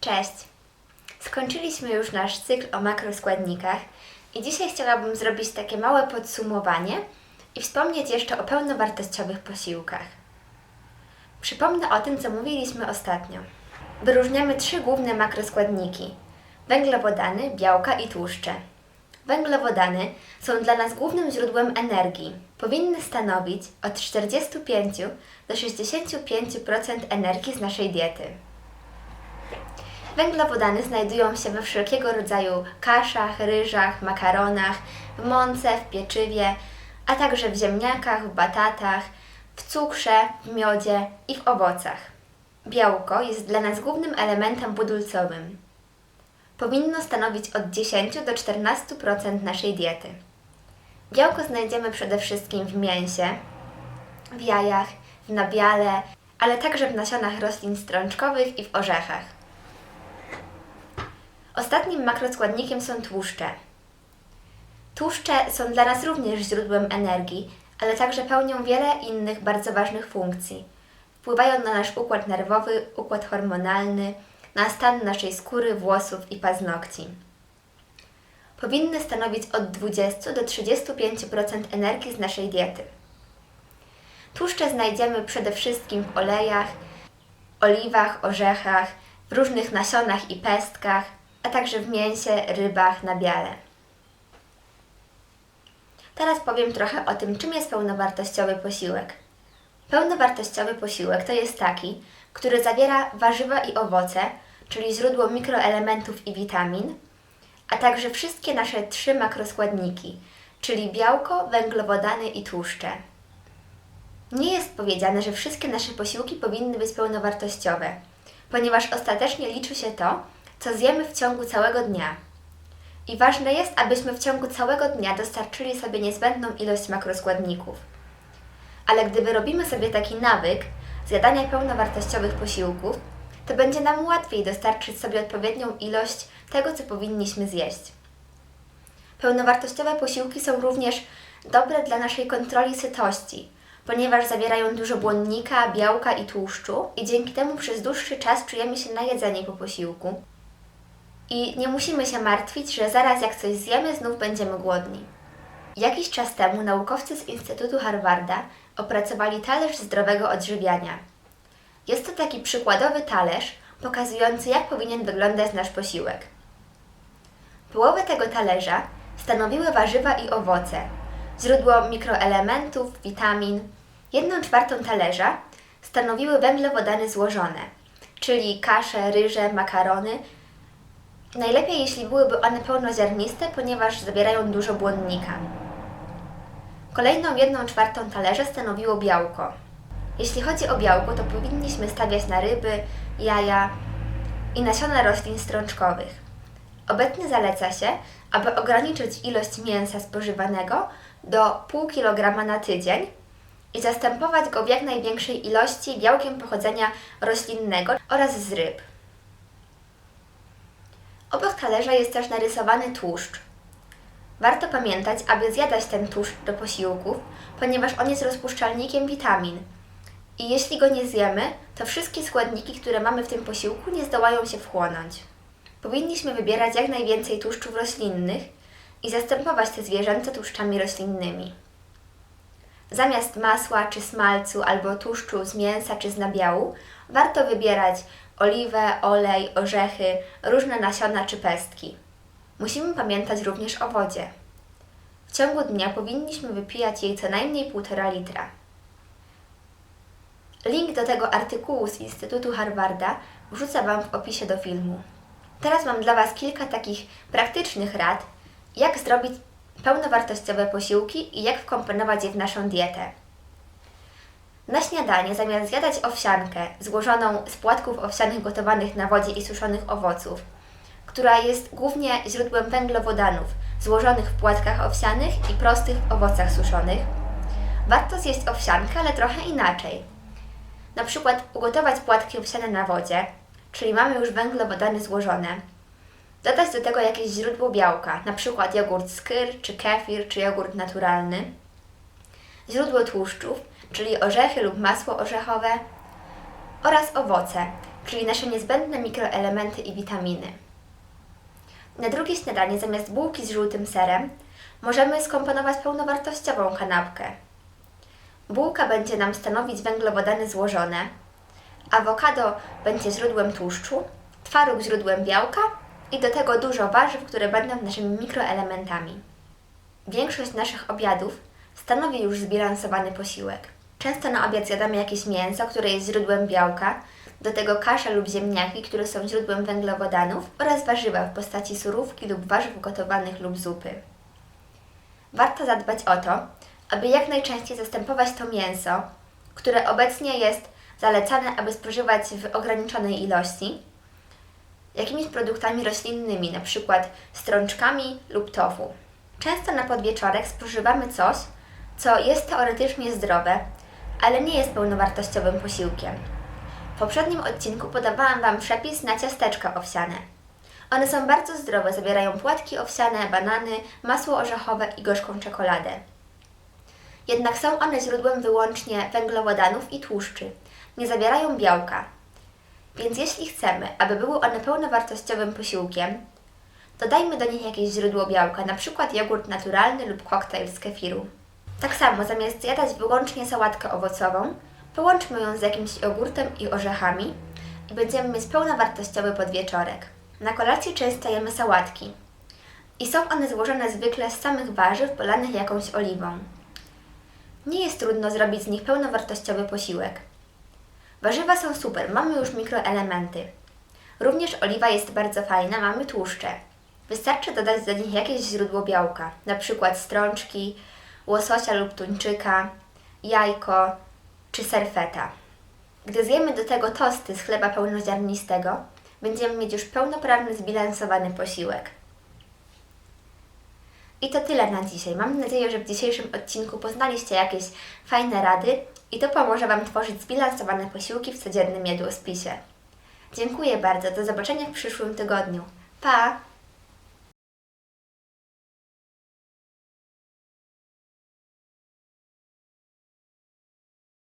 Cześć! Skończyliśmy już nasz cykl o makroskładnikach i dzisiaj chciałabym zrobić takie małe podsumowanie i wspomnieć jeszcze o pełnowartościowych posiłkach. Przypomnę o tym, co mówiliśmy ostatnio. Wyróżniamy trzy główne makroskładniki: węglowodany, białka i tłuszcze. Węglowodany są dla nas głównym źródłem energii. Powinny stanowić od 45 do 65% energii z naszej diety. Węglowodany znajdują się we wszelkiego rodzaju kaszach, ryżach, makaronach, w mące, w pieczywie, a także w ziemniakach, w batatach, w cukrze, w miodzie i w owocach. Białko jest dla nas głównym elementem budulcowym. Powinno stanowić od 10 do 14% naszej diety. Białko znajdziemy przede wszystkim w mięsie, w jajach, w nabiale, ale także w nasionach roślin strączkowych i w orzechach. Ostatnim makroskładnikiem są tłuszcze. Tłuszcze są dla nas również źródłem energii, ale także pełnią wiele innych bardzo ważnych funkcji. Wpływają na nasz układ nerwowy, układ hormonalny, na stan naszej skóry, włosów i paznokci. Powinny stanowić od 20 do 35% energii z naszej diety. Tłuszcze znajdziemy przede wszystkim w olejach, oliwach, orzechach, w różnych nasionach i pestkach, a także w mięsie, rybach, nabiale. Teraz powiem trochę o tym, czym jest pełnowartościowy posiłek. Pełnowartościowy posiłek to jest taki, który zawiera warzywa i owoce, czyli źródło mikroelementów i witamin, a także wszystkie nasze trzy makroskładniki, czyli białko, węglowodany i tłuszcze. Nie jest powiedziane, że wszystkie nasze posiłki powinny być pełnowartościowe, ponieważ ostatecznie liczy się to, co zjemy w ciągu całego dnia. I ważne jest, abyśmy w ciągu całego dnia dostarczyli sobie niezbędną ilość makroskładników. Ale gdy wyrobimy sobie taki nawyk zjadania pełnowartościowych posiłków, to będzie nam łatwiej dostarczyć sobie odpowiednią ilość tego, co powinniśmy zjeść. Pełnowartościowe posiłki są również dobre dla naszej kontroli sytości, ponieważ zawierają dużo błonnika, białka i tłuszczu i dzięki temu przez dłuższy czas czujemy się najedzeni po posiłku. I nie musimy się martwić, że zaraz jak coś zjemy, znów będziemy głodni. Jakiś czas temu naukowcy z Instytutu Harvarda opracowali talerz zdrowego odżywiania. Jest to taki przykładowy talerz pokazujący, jak powinien wyglądać nasz posiłek. Połowę tego talerza stanowiły warzywa i owoce, źródło mikroelementów, witamin. Jedną czwartą talerza stanowiły węglowodany złożone, czyli kasze, ryże, makarony. Najlepiej, jeśli byłyby one pełnoziarniste, ponieważ zawierają dużo błonnika. Kolejną jedną czwartą talerza stanowiło białko. Jeśli chodzi o białko, to powinniśmy stawiać na ryby, jaja i nasiona roślin strączkowych. Obecnie zaleca się, aby ograniczyć ilość mięsa spożywanego do pół kilograma na tydzień i zastępować go w jak największej ilości białkiem pochodzenia roślinnego oraz z ryb. Obok talerza jest też narysowany tłuszcz. Warto pamiętać, aby zjadać ten tłuszcz do posiłków, ponieważ on jest rozpuszczalnikiem witamin. I jeśli go nie zjemy, to wszystkie składniki, które mamy w tym posiłku, nie zdołają się wchłonąć. Powinniśmy wybierać jak najwięcej tłuszczów roślinnych i zastępować te zwierzęce tłuszczami roślinnymi. Zamiast masła czy smalcu albo tłuszczu z mięsa czy z nabiału, warto wybierać oliwę, olej, orzechy, różne nasiona czy pestki. Musimy pamiętać również o wodzie. W ciągu dnia powinniśmy wypijać jej co najmniej 1,5 litra. Link do tego artykułu z Instytutu Harvarda wrzucę Wam w opisie do filmu. Teraz mam dla Was kilka takich praktycznych rad, jak zrobić pełnowartościowe posiłki i jak wkomponować je w naszą dietę. Na śniadanie zamiast zjadać owsiankę złożoną z płatków owsianych gotowanych na wodzie i suszonych owoców, która jest głównie źródłem węglowodanów złożonych w płatkach owsianych i prostych owocach suszonych, warto zjeść owsiankę, ale trochę inaczej. Na przykład ugotować płatki owsiane na wodzie, czyli mamy już węglowodany złożone. Dodać do tego jakieś źródło białka, na przykład jogurt skyr, czy kefir, czy jogurt naturalny. Źródło tłuszczów, czyli orzechy lub masło orzechowe oraz owoce, czyli nasze niezbędne mikroelementy i witaminy. Na drugie śniadanie zamiast bułki z żółtym serem możemy skomponować pełnowartościową kanapkę. Bułka będzie nam stanowić węglowodany złożone, awokado będzie źródłem tłuszczu, twaróg źródłem białka i do tego dużo warzyw, które będą naszymi mikroelementami. Większość naszych obiadów stanowi już zbilansowany posiłek. Często na obiad zjadamy jakieś mięso, które jest źródłem białka, do tego kasze lub ziemniaki, które są źródłem węglowodanów oraz warzywa w postaci surówki lub warzyw gotowanych lub zupy. Warto zadbać o to, aby jak najczęściej zastępować to mięso, które obecnie jest zalecane, aby spożywać w ograniczonej ilości, jakimiś produktami roślinnymi, np. strączkami lub tofu. Często na podwieczorek spożywamy coś, co jest teoretycznie zdrowe, ale nie jest pełnowartościowym posiłkiem. W poprzednim odcinku podawałam Wam przepis na ciasteczka owsiane. One są bardzo zdrowe, zawierają płatki owsiane, banany, masło orzechowe i gorzką czekoladę. Jednak są one źródłem wyłącznie węglowodanów i tłuszczy. Nie zawierają białka. Więc jeśli chcemy, aby były one pełnowartościowym posiłkiem, dodajmy do nich jakieś źródło białka, np. jogurt naturalny lub koktajl z kefiru. Tak samo, zamiast jadać wyłącznie sałatkę owocową, połączmy ją z jakimś jogurtem i orzechami i będziemy mieć pełnowartościowy podwieczorek. Na kolację często jemy sałatki i są one złożone zwykle z samych warzyw polanych jakąś oliwą. Nie jest trudno zrobić z nich pełnowartościowy posiłek. Warzywa są super, mamy już mikroelementy. Również oliwa jest bardzo fajna, mamy tłuszcze. Wystarczy dodać do nich jakieś źródło białka, np. strączki, łososia lub tuńczyka, jajko czy serfeta. Gdy zjemy do tego tosty z chleba pełnoziarnistego, będziemy mieć już pełnoprawny, zbilansowany posiłek. I to tyle na dzisiaj. Mam nadzieję, że w dzisiejszym odcinku poznaliście jakieś fajne rady i to pomoże Wam tworzyć zbilansowane posiłki w codziennym jadłospisie. Dziękuję bardzo. Do zobaczenia w przyszłym tygodniu. Pa!